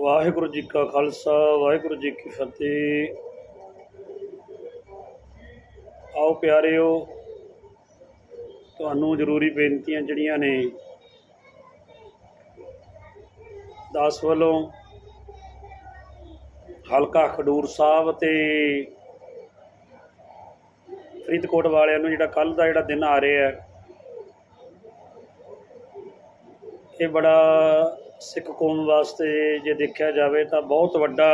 ਵਾਹਿਗੁਰੂ ਜੀ ਕਾ ਖਾਲਸਾ, ਵਾਹਿਗੁਰੂ ਜੀ ਕੀ ਫਤਿਹ। ਆਓ ਪਿਆਰਿਓ, ਤੁਹਾਨੂੰ ਜ਼ਰੂਰੀ ਬੇਨਤੀਆਂ ਜਿਹੜੀਆਂ ਨੇ, ਦਾਸ ਵੱਲੋਂ ਹਲਕਾ ਖਡੂਰ ਸਾਹਿਬ ਤੇ ਫਰੀਦਕੋਟ ਵਾਲਿਆਂ ਨੂੰ ਜਿਹੜਾ ਕੱਲ ਦਾ ਜਿਹੜਾ ਦਿਨ ਆ ਰਿਹਾ ਹੈ, ਇਹ ਬੜਾ ਸਿੱਖ ਕੌਮ ਵਾਸਤੇ ਜੇ ਦੇਖਿਆ ਜਾਵੇ ਤਾਂ ਬਹੁਤ ਵੱਡਾ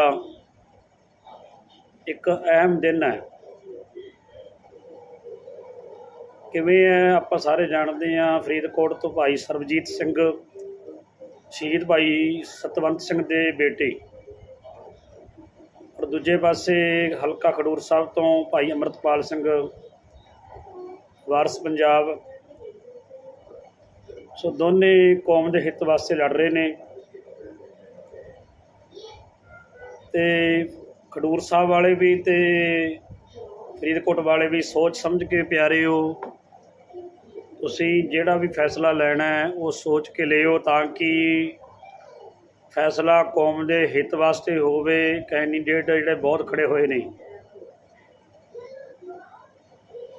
ਇੱਕ ਅਹਿਮ ਦਿਨ ਹੈ। ਕਿਵੇਂ ਹੈ, ਆਪਾਂ ਸਾਰੇ ਜਾਣਦੇ ਹਾਂ, ਫਰੀਦਕੋਟ ਤੋਂ ਭਾਈ ਸਰਬਜੀਤ ਸਿੰਘ, ਸ਼ਹੀਦ ਭਾਈ ਸਤਵੰਤ ਸਿੰਘ ਦੇ ਬੇਟੇ। ਔਰ ਦੂਜੇ ਪਾਸੇ ਹਲਕਾ ਖਡੂਰ ਸਾਹਿਬ ਤੋਂ ਭਾਈ ਅਮਰਤਪਾਲ ਸਿੰਘ, ਵਾਰਸ ਪੰਜਾਬ। ਸੋ ਦੋਨੇ ਕੌਮ ਦੇ ਹਿੱਤ ਵਾਸਤੇ ਲੜ ਰਹੇ ਨੇ। ਤੇ ਖਡੂਰ ਸਾਹਿਬ ਵਾਲੇ ਵੀ ਤੇ ਫਰੀਦਕੋਟ ਵਾਲੇ ਵੀ ਸੋਚ ਸਮਝ ਕੇ ਪਿਆਰਿਓ, ਤੁਸੀਂ ਜਿਹੜਾ ਵੀ ਫੈਸਲਾ ਲੈਣਾ ਹੈ, ਉਹ ਸੋਚ ਕੇ ਲਿਓ ਤਾਂ ਕਿ ਫੈਸਲਾ ਕੌਮ ਦੇ ਹਿੱਤ ਵਾਸਤੇ ਹੋਵੇ, ਕੈਂਡੀਡੇਟ ਜਿਹੜੇ ਬਹੁਤ ਖੜੇ ਹੋਏ ਨੇ।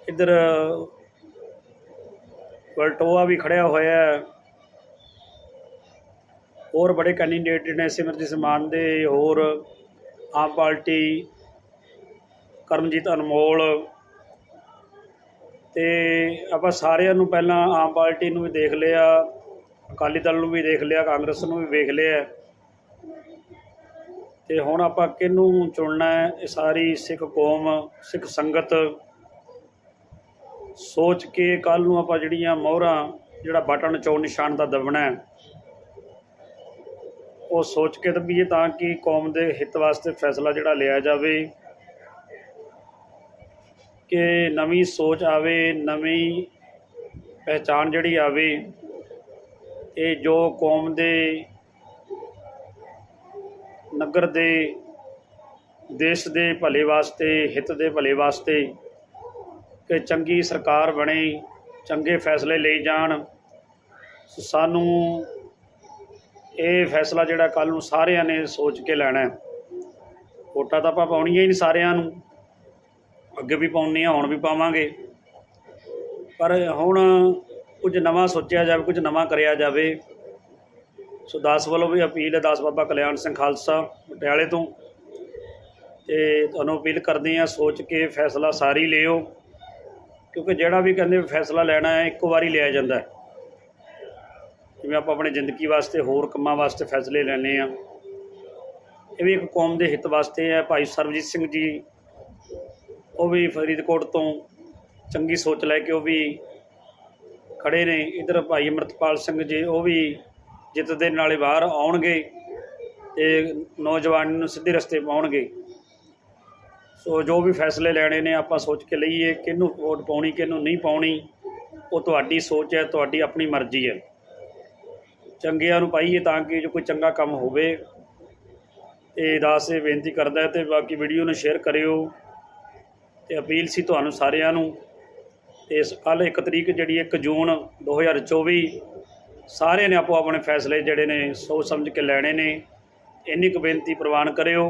ਇੱਧਰ ਪਲਟੋਆ ਵੀ ਖੜਿਆ ਹੋਇਆ ਹੈ। ਹੋਰ ਬੜੇ ਕੈਂਡੀਡੇਟ ਨੇ ਸਿਮਰਜੀਤ ਮਾਨ ਦੇ, ਹੋਰ ਆਮ ਪਾਰਟੀ ਕਰਮਜੀਤ ਅਨਮੋਲ ਤੇ ਆਪਾਂ ਸਾਰਿਆਂ ਨੂੰ ਪਹਿਲਾਂ ਆਮ ਪਾਰਟੀ ਨੂੰ ਵੀ ਦੇਖ ਲਿਆ, ਅਕਾਲੀ ਦਲ ਨੂੰ ਵੀ ਦੇਖ ਲਿਆ, ਕਾਂਗਰਸ ਨੂੰ ਵੀ ਵੇਖ ਲਿਆ। ਤੇ ਹੁਣ ਆਪਾਂ ਕਿਹਨੂੰ ਚੁਣਨਾ ਹੈ, ਇਹ ਸਾਰੀ ਸਿੱਖ ਕੌਮ, ਸਿੱਖ ਸੰਗਤ ਸੋਚ ਕੇ ਕੱਲ ਨੂੰ ਆਪਾਂ ਜਿਹੜੀਆਂ ਮੋਹਰਾਂ, ਜਿਹੜਾ ਬਟਨ ਚੋਣ ਨਿਸ਼ਾਨ ਦਾ ਦਬਣਾ ਹੈ, ਉਹ ਸੋਚ ਕੇ ਦਬੀਏ ਤਾਂ ਕਿ ਕੌਮ ਦੇ ਹਿੱਤ ਵਾਸਤੇ ਫੈਸਲਾ ਜਿਹੜਾ ਲਿਆ ਜਾਵੇ, ਕਿ ਨਵੀਂ ਸੋਚ ਆਵੇ, ਨਵੀਂ ਪਹਿਚਾਣ ਜਿਹੜੀ ਆਵੇ, ਇਹ ਜੋ ਕੌਮ ਦੇ ਨਗਰ ਦੇ, ਦੇਸ਼ ਦੇ ਭਲੇ ਵਾਸਤੇ, ਹਿੱਤ ਦੇ ਭਲੇ ਵਾਸਤੇ ਕਿ ਚੰਗੀ ਸਰਕਾਰ ਬਣੇ, ਚੰਗੇ ਫੈਸਲੇ ਲਈ ਜਾਣ। ਸਾਨੂੰ ਇਹ ਫੈਸਲਾ ਜਿਹੜਾ ਕੱਲ ਨੂੰ ਸਾਰਿਆਂ ਨੇ ਸੋਚ ਕੇ ਲੈਣਾ ਹੈ। ਵੋਟਾਂ ਤਾਂ ਆਪਾਂ ਪਾਉਣੀਆਂ ਹੀ ਨਹੀਂ ਸਾਰਿਆਂ ਨੂੰ। ਅੱਗੇ ਵੀ ਪਾਉਣੀਆਂ ਹੁਣ ਵੀ ਪਾਵਾਂਗੇ। ਪਰ ਹੁਣ ਕੁਝ ਨਵਾਂ ਸੋਚਿਆ ਜਾਵੇ, ਕੁਝ ਨਵਾਂ ਕਰਿਆ ਜਾਵੇ। ਸੋ ਦਾਸ ਵੱਲੋਂ ਵੀ ਅਪੀਲ ਹੈ, ਦਾਸ ਬਾਬਾ ਕਲਿਆਣ ਸਿੰਘ ਖਾਲਸਾ ਪਟਿਆਲੇ ਤੋਂ। ਤੇ ਤੁਹਾਨੂੰ ਅਪੀਲ ਕਰਦੇ ਆ ਸੋਚ ਕੇ ਫੈਸਲਾ ਸਾਰੀ ਲਿਓ। ਕਿਉਂਕਿ ਜਿਹੜਾ ਵੀ ਕਹਿੰਦੇ ਫੈਸਲਾ ਲੈਣਾ ਹੈ, ਇੱਕੋ ਵਾਰੀ ਲਿਆ ਜਾਂਦਾ ਹੈ। ਜਿਵੇਂ ਆਪਾਂ ਆਪਣੀ ਜ਼ਿੰਦਗੀ ਵਾਸਤੇ, ਹੋਰ ਕੰਮਾਂ ਵਾਸਤੇ ਫੈਸਲੇ ਲੈਣੇ ਆ ਇਹ ਵੀ ਇੱਕ ਕੌਮ ਦੇ ਹਿੱਤ ਵਾਸਤੇ ਹੈ। ਭਾਈ ਸਰਬਜੀਤ ਸਿੰਘ ਜੀ, ਉਹ ਵੀ ਫਰੀਦਕੋਟ ਤੋਂ ਚੰਗੀ ਸੋਚ ਲੈ ਕੇ ਉਹ ਵੀ ਖੜੇ ਨੇ। ਇਧਰ ਭਾਈ ਅਮਰਤਪਾਲ ਸਿੰਘ ਜੀ, ਉਹ ਵੀ ਜਿੱਤ ਦੇ ਨਾਲੇ ਬਾਹਰ ਆਉਣਗੇ ਤੇ ਨੌਜਵਾਨ ਨੂੰ ਸਿੱਧੇ ਰਸਤੇ ਪਾਉਣਗੇ। ਸੋ ਜੋ ਵੀ ਫੈਸਲੇ ਲੈਣੇ ਨੇ ਆਪਾਂ ਸੋਚ ਕੇ ਲਈਏ ਕਿਹਨੂੰ ਵੋਟ ਪਾਉਣੀ, ਕਿਹਨੂੰ ਨਹੀਂ ਪਾਉਣੀ, ਉਹ ਤੁਹਾਡੀ ਸੋਚ ਹੈ, ਤੁਹਾਡੀ ਆਪਣੀ ਮਰਜ਼ੀ ਹੈ। ਚੰਗਿਆਂ ਨੂੰ ਪਾਈਏ ਤਾਂ ਕਿ ਜੋ ਕੋਈ ਚੰਗਾ ਕੰਮ ਹੋਵੇ। ਤੇ ਦਾਸ ਇਹ ਬੇਨਤੀ ਕਰਦਾ ਹੈ ਤੇ ਬਾਕੀ ਵੀਡੀਓ ਨੂੰ ਸ਼ੇਅਰ ਕਰਿਓ। ਤੇ ਅਪੀਲ ਸੀ ਤੁਹਾਨੂੰ ਸਾਰਿਆਂ ਨੂੰ ਤੇ ਇਸ ਕੱਲ ਇੱਕ ਤਰੀਕ ਜਿਹੜੀ 1 ਜੂਨ 2024 ਸਾਰਿਆਂ ਨੇ ਆਪੋ ਆਪਣੇ ਫੈਸਲੇ ਜਿਹੜੇ ਨੇ ਸੋਚ ਸਮਝ ਕੇ ਲੈਣੇ ਨੇ। ਇੰਨੀ ਕੁ ਬੇਨਤੀ ਪ੍ਰਵਾਨ ਕਰਿਓ।